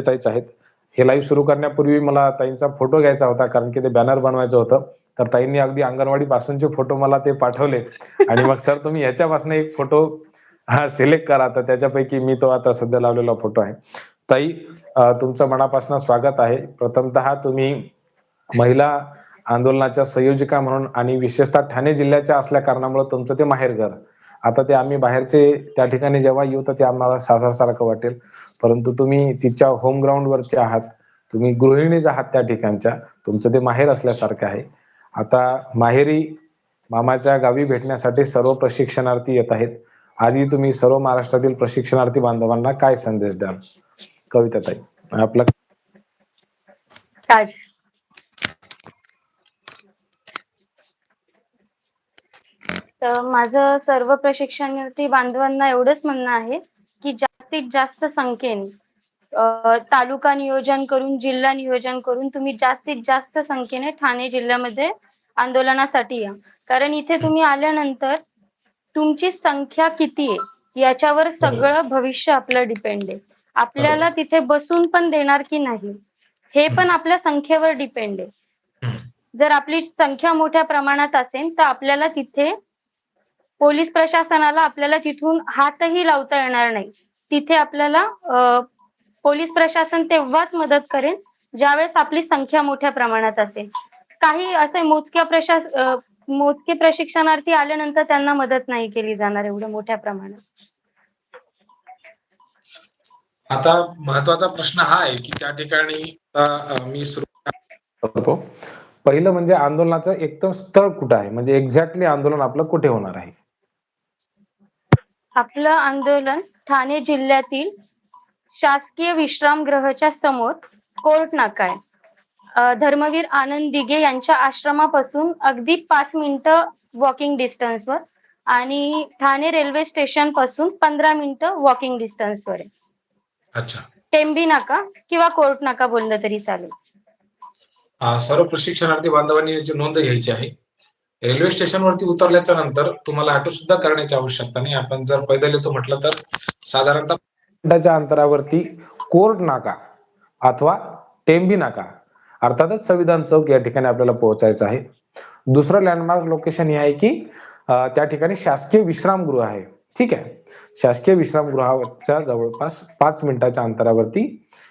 ताईच आहेत. हे लाईव्ह सुरू करण्यापूर्वी मला ताईंचा फोटो घ्यायचा होता कारण की ते बॅनर बनवायचं होतं. तर ताईंनी अगदी अंगणवाडी पासूनचे फोटो मला ते पाठवले. आणि मग सर तुम्ही ह्याच्यापासून एक फोटो हा सिलेक्ट करा. तर त्याच्यापैकी मी तो आता सध्या लावलेला फोटो आहे. ताई तुमचं मनापासून स्वागत आहे. प्रथमतः तुम्ही महिला आंदोलनाच्या संयोजिका म्हणून आणि विशेषतः ठाणे जिल्ह्याच्या असल्या कारणामुळे तुमचं ते माहेरघर. आता ते आम्ही बाहेरचे त्या ठिकाणी जेव्हा येऊ तर ते आम्हाला सासरसारखं वाटेल. परंतु तुम्ही तिच्या होम ग्राउंड वरचे आहात. तुम्ही गृहिणीच आहात त्या ठिकाणच्या. तुमचं ते माहेर असल्यासारखं आहे. आता माहेरी मामाच्या गावी भेटण्यासाठी सर्व प्रशिक्षणार्थी येत आहेत. आधी तुम्ही सर्व महाराष्ट्रातील प्रशिक्षणार्थी बांधवांना काय संदेश द्याल? कविता ताई आपला तर माझं सर्व प्रशिक्षणार्थी बांधवांना एवढंच म्हणणं आहे की जास्तीत जास्त संख्येने तालुका नियोजन करून जिल्हा नियोजन करून तुम्ही जास्तीत जास्त संख्येने ठाणे जिल्ह्यामध्ये आंदोलनासाठी या. कारण इथे तुम्ही आल्यानंतर तुमची संख्या किती आहे याच्यावर सगळं भविष्य आपलं डिपेंड आहे. आपल्याला तिथे बसून पण देणार की नाही हे पण आपल्या संख्येवर डिपेंड आहे. जर आपली संख्या मोठ्या प्रमाणात असेल तर आपल्याला तिथे पोलीस प्रशासनाला आपल्याला तिथून हातही लावता येणार नाही. तिथे आपल्याला पोलीस प्रशासन तेव्हाच मदत करेल ज्यावेळेस आपली संख्या मोठ्या प्रमाणात असेल. काही असे मोजक्या प्रशास मोजके प्रशिक्षणार्थी आल्यानंतर त्यांना मदत नाही केली जाणार एवढ्या मोठ्या प्रमाणात. आता महत्त्वाचा प्रश्न हा आहे की त्या ठिकाणी मी करतो. पहिलं म्हणजे आंदोलनाचं एकदम स्थळ कुठं आहे? म्हणजे एक्झॅक्टली आंदोलन आपलं कुठे होणार आहे? आपलं आंदोलन ठाणे जिल्ह्यातील शासकीय विश्रामगृहाच्या समोर कोर्ट नाका आहे धर्मवीर आनंद दिघे यांच्या आश्रमापासून अगदी पाच मिनिटं वॉकिंग डिस्टन्सवर आणि ठाणे रेल्वे स्टेशनपासून पंधरा मिनिटं वॉकिंग डिस्टन्सवर आहे. अच्छा. टेंबी नाका किंवा कोर्ट नाका बोललं तरी चालेल. सर्व प्रशिक्षणार्थी बांधवांनी याची नोंद घ्यायची आहे. रेल्वे स्टेशनवरती उतरल्याच्या नंतर तुम्हाला ऑटो सुद्धा करण्याची आवश्यकता नाही. आपण जर पैदल येतो म्हटलं तर साधारणतः मिनिटाच्या अंतरावरती कोर्ट नाका अथवा टेंबी नाका. अर्थातच संविधान चौक या ठिकाणी आपल्याला पोहोचायचं आहे. दुसरं लँडमार्क लोकेशन हे आहे की त्या ठिकाणी शासकीय विश्रामगृह आहे. ठीक आहे? शासकीय विश्रामगृहाच्या जवळपास पाच मिनिटाच्या अंतरावरती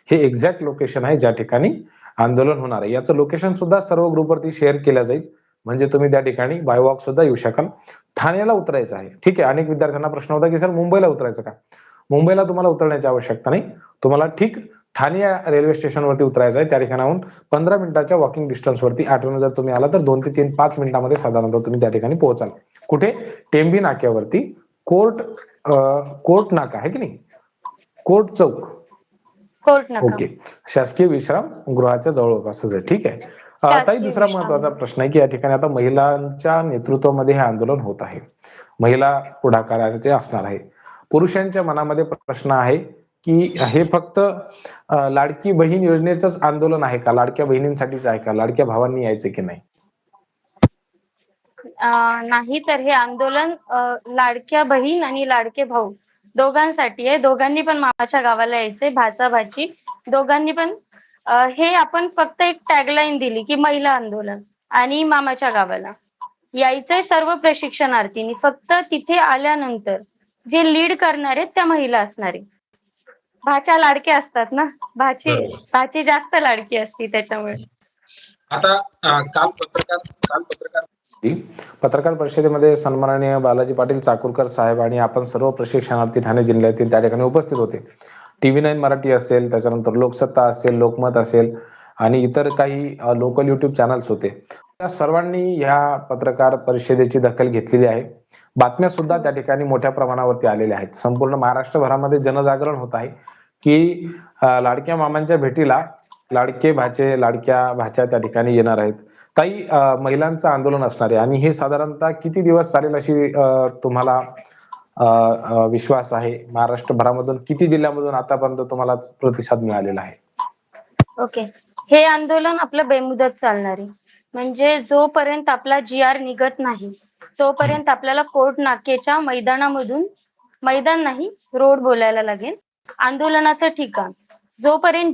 हे एक्झॅक्ट लोकेशन आहे ज्या ठिकाणी आंदोलन होणार आहे. याचं लोकेशन सुद्धा सर्व ग्रुपवरती शेअर केलं जाईल. म्हणजे तुम्ही त्या ठिकाणी बाय वॉक सुद्धा येऊ शकाल. ठाण्याला उतरायचं आहे. ठीक आहे. अनेक विद्यार्थ्यांना प्रश्न होता की सर मुंबईला उतरायचं का? मुंबईला तुम्हाला उतरण्याची आवश्यकता नाही. तुम्हाला ठीक ठाणे या रेल्वे स्टेशनवरती उतरायचं आहे. त्या ठिकाणाहून पंधरा मिनिटाच्या वॉकिंग डिस्टन्सवरती आठवण जर तुम्ही आला तर दोन ते तीन पाच मिनिटामध्ये साधारणतः तुम्ही त्या ठिकाणी पोहोचाल. कुठे? टेंबी नाक्यावरती. कोर्ट कोर्ट नाका आहे की नाही? कोर्ट चौक. कोर्ट नाका. ओके. शासकीय विश्राम गृहाच्या जवळपासच आहे ठीक आहे. ताई दुसरा महत्त्वाचा प्रश्न आहे की या ठिकाणी आता महिलांच्या नेतृत्वामध्ये हे आंदोलन होत आहे. महिला पुढाकाराचे असणार आहे. पुरुषांच्या मनामध्ये प्रश्न आहे की हे फक्त लाडकी बहीण योजनेचंच आंदोलन आहे का? लाडक्या बहिणींसाठीच आहे का? लाडक्या भावांनी यायचे की नाही? नाही तर हे आंदोलन लाडक्या बहीण आणि लाडके भाऊ दोघांसाठी आहे. दोघांनी पण मामाच्या गावाला यायचे भाचा भाची दोघांनी पण हे आपण फक्त एक टॅगलाईन दिली की महिला आंदोलन आणि मामाच्या गावाला. यायचंय सर्व प्रशिक्षणार्थींनी फक्त तिथे आल्यानंतर जे लीड करणार आहेत त्या महिला असणार. आहे भाच्या लाडक्या असतात ना? भाची. भाची जास्त लाडकी असती त्याच्यामुळे. आता काल पत्रकार काल पत्रकार पत्रकार परिषदेमध्ये सन्माननीय बालाजी पाटील चाकूरकर साहेब आणि आपण सर्व प्रशिक्षणार्थी ठाणे जिल्ह्यातील त्या ठिकाणी उपस्थित होते. टीव्ही नाईन मराठी असेल त्याच्यानंतर लोकसत्ता असेल लोकमत असेल आणि इतर काही लोकल युट्यूब चॅनल्स होते. त्या सर्वांनी ह्या पत्रकार परिषदेची दखल घेतलेली आहे. बातम्या सुद्धा त्या ठिकाणी मोठ्या प्रमाणावरती आलेल्या आहेत. संपूर्ण महाराष्ट्रभरामध्ये जनजागरण होत आहे की लाडक्या मामांच्या भेटीला लाडके भाचे लाडक्या भाच्या त्या ठिकाणी येणार आहेत. ताई महिलांचं आंदोलन असणार आहे आणि हे साधारणतः किती दिवस चालेल अशी तुम्हाला विश्वास आहे. महाराष्ट्रभरामधून किती जिल्ह्यामधून आतापर्यंत तुम्हाला प्रतिसाद मिळालेला आहे? ओके. हे आंदोलन आपलं बेमुदत चालणार. आहे म्हणजे जोपर्यंत आपला जी आर निघत नाही तोपर्यंत आपल्याला कोर्ट नाकेच्या मैदानामधून मैदान नाही रोड बोलायला लागेल. आंदोलनाचं ठिकाण. जोपर्यंत